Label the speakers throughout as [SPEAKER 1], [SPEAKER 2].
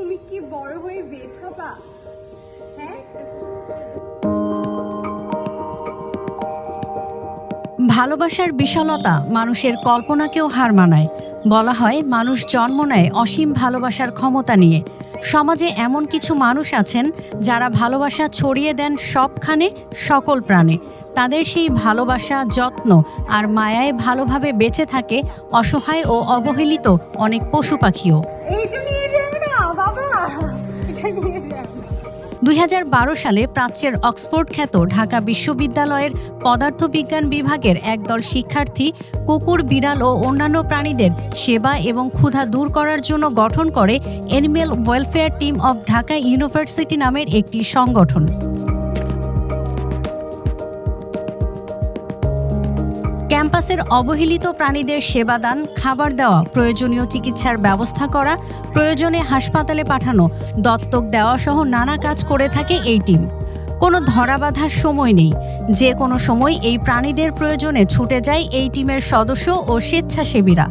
[SPEAKER 1] তুমি কি বড় হয়ে বের হবা হ্যাঁ?
[SPEAKER 2] ভালোবাসার বিশালতা মানুষের কল্পনাকেও হার মানায়। বলা হয় মানুষ জন্ম নেয় অসীম ভালোবাসার ক্ষমতা নিয়ে। সমাজে এমন কিছু মানুষ আছেন যারা ভালোবাসা ছড়িয়ে দেন সবখানে সকল প্রাণে। তাদের সেই ভালোবাসা যত্ন আর মায়ায় ভালোভাবে বেঁচে থাকে অসহায় ও অবহেলিত অনেক পশু পাখিও।
[SPEAKER 1] দুই হাজার
[SPEAKER 2] বারো সালে প্রাচ্যের অক্সফোর্ড খ্যাত ঢাকা বিশ্ববিদ্যালয়ের পদার্থবিজ্ঞান বিভাগের একদল শিক্ষার্থী কুকুর, বিড়াল ও অন্যান্য প্রাণীদের সেবা এবং ক্ষুধা দূর করার জন্য গঠন করে animal welfare team of Dhaka university নামের একটি সংগঠন। ক্যাম্পাসের অবহেলিত প্রাণীদের সেবাদান, খাবার দেওয়া, প্রয়োজনীয় চিকিৎসার ব্যবস্থা করা, প্রয়োজনে হাসপাতালে পাঠানো, দত্তক দেওয়া সহ নানা কাজ করে থাকে এই টিম। কোনো ধরাবাঁধার সময় নেই। যে কোনো সময় এই প্রাণীদের প্রয়োজনে ছুটে যায় এই টিমের সদস্য ও স্বেচ্ছাসেবীরা।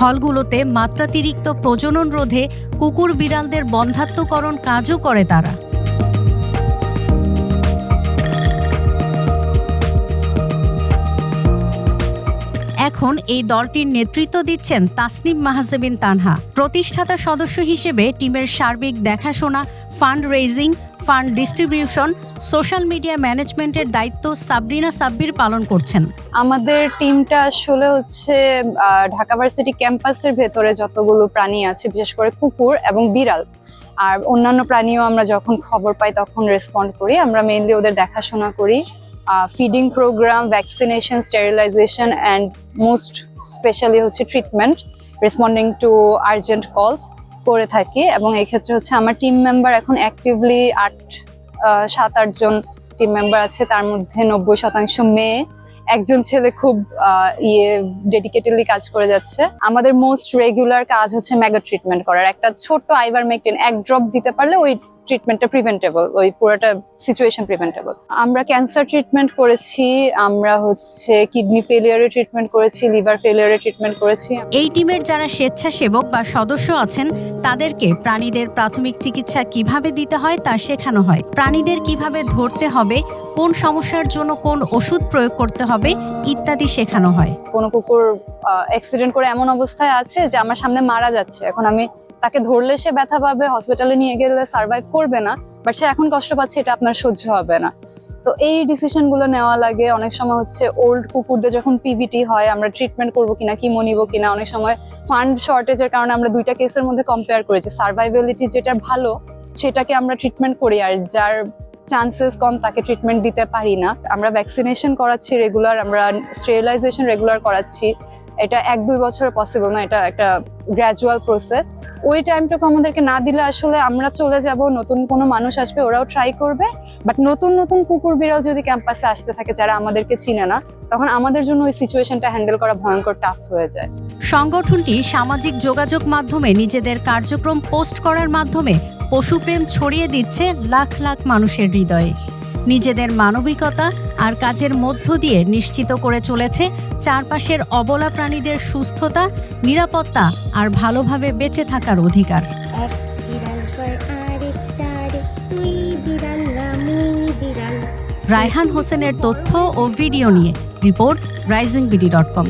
[SPEAKER 2] হলগুলোতে মাত্রাতিরিক্ত প্রজনন রোধে কুকুর বিড়ালদের বন্ধাত্মকরণ কাজও করে তারা। এখন এই দলটির নেতৃত্ব দিচ্ছেন তাসনিম মাহাজেবিন তানহা। প্রতিষ্ঠাতা সদস্য হিসেবে টিমের সার্বিক দেখাশোনা fund raising fund distribution, social media ম্যানেজমেন্টের দায়িত্ব সাবরিনা সাব্বির পালন করছেন।
[SPEAKER 3] আমাদের টিমটা আসলে হচ্ছে ঢাকা ভার্সিটি ক্যাম্পাসের ভেতরে যতগুলো প্রাণী আছে, বিশেষ করে কুকুর এবং বিড়াল, আর অন্যান্য প্রাণীও আমরা যখন খবর পাই তখন রেসপন্ড করি। আমরা মেইনলি ওদের দেখাশোনা করি। Feeding programme vaccination sterilisation and most specially হচ্ছে treatment responding to urgent calls করে থাকি। এবং এই ক্ষেত্রে হচ্ছে আমার টিম মেম্বার এখন অ্যাক্টিভলি আট সাত আটজন টিম মেম্বার আছে। তার মধ্যে নব্বই শতাংশ মেয়ে। একজন ছেলে খুব ইয়ে ডেডিকেটেডলি কাজ করে যাচ্ছে। আমাদের মোস্ট রেগুলার কাজ হচ্ছে ম্যাগো ট্রিটমেন্ট করার। একটা ছোট আইভারমেকটিন এক ড্রপ দিতে পারলে ওই ট্রিটমেন্টটা প্রিভেন্টেবল ওই পুরোটা সিচুয়েশন প্রিভেন্টেবল আমরা ক্যান্সার ট্রিটমেন্ট করেছি আমরা হচ্ছে কিডনি ফেলিয়ারের ট্রিটমেন্ট করেছি লিভার ফেলিয়ারের ট্রিটমেন্ট করেছি।
[SPEAKER 2] এই টিমের যারা স্বেচ্ছাসেবক বা সদস্য আছেন তাদেরকে প্রাণীদের প্রাথমিক চিকিৎসা কীভাবে দিতে হয় তা শেখানো হয়। প্রাণীদের কীভাবে ধরতে হবে কোন সমস্যার জন্য কোন ওষুধ প্রয়োগ করতে হবে ইত্যাদি শেখানো হয়।
[SPEAKER 3] কোনো কুকুর অ্যাক্সিডেন্ট করে এমন অবস্থায় আছে যে আমার সামনে মারা যাচ্ছে। এখন আমি তাকে ধরলে সে ব্যথা পাবে হসপিটালে নিয়ে গেলে সার্ভাইভ করবে না বাট সে এখন কষ্ট পাচ্ছে, এটা আপনার সহ্য হবে না। তো এই ডিসিশনগুলো নেওয়া লাগে, অনেক সময় হচ্ছে ওল্ড কুকুরদের যখন পিভিটি হয়, আমরা ট্রিটমেন্ট করব কিনা, কি মনিব কিনা, অনেক সময় ফান্ড শর্টেজের কারণে আমরা দুইটা কেসের মধ্যে কম্পেয়ার করেছি সার্ভাইবিলিটি যেটা ভালো, সেটাকে আমরা ট্রিটমেন্ট করি, আর যার চান্সেস কম তাকে ট্রিটমেন্ট দিতে পারি না। আমরা ভ্যাকসিনেশন করাচ্ছি রেগুলার আমরা স্টেরিলাইজেশন রেগুলার করাচ্ছি। এটা এক, দুই বছরে পসিবল না, এটা একটা গ্র্যাজুয়াল প্রসেস ওই টাইমটুকু আমাদেরকে না দিলে আসলে আমরা চলে যাব, নতুন কোনো মানুষ আসবে, ওরাও ট্রাই করবে। বাট নতুন নতুন কুকুর বিড়াল যদি ক্যাম্পাসে আসতে থাকে যারা আমাদেরকে চিনে না, তখন আমাদের জন্য ওই সিচুয়েশনটা হ্যান্ডেল করা ভয়ঙ্কর টাফ হয়ে যায়।
[SPEAKER 2] সংগঠনটি সামাজিক যোগাযোগ মাধ্যমে নিজেদের কার্যক্রম পোস্ট করার মাধ্যমে পশুপ্রেম ছড়িয়ে দিচ্ছে লাখ লাখ মানুষের হৃদয়ে। নিজেদের মানবিকতা আর কাজের মধ্য দিয়ে নিশ্চিত করে চলেছে চারপাশের অবলা প্রাণীদের সুস্থতা নিরাপত্তা আর ভালোভাবে বেঁচে থাকার অধিকার। রায়হান হোসেনের তথ্য ও ভিডিও নিয়ে report Rising BD dot com.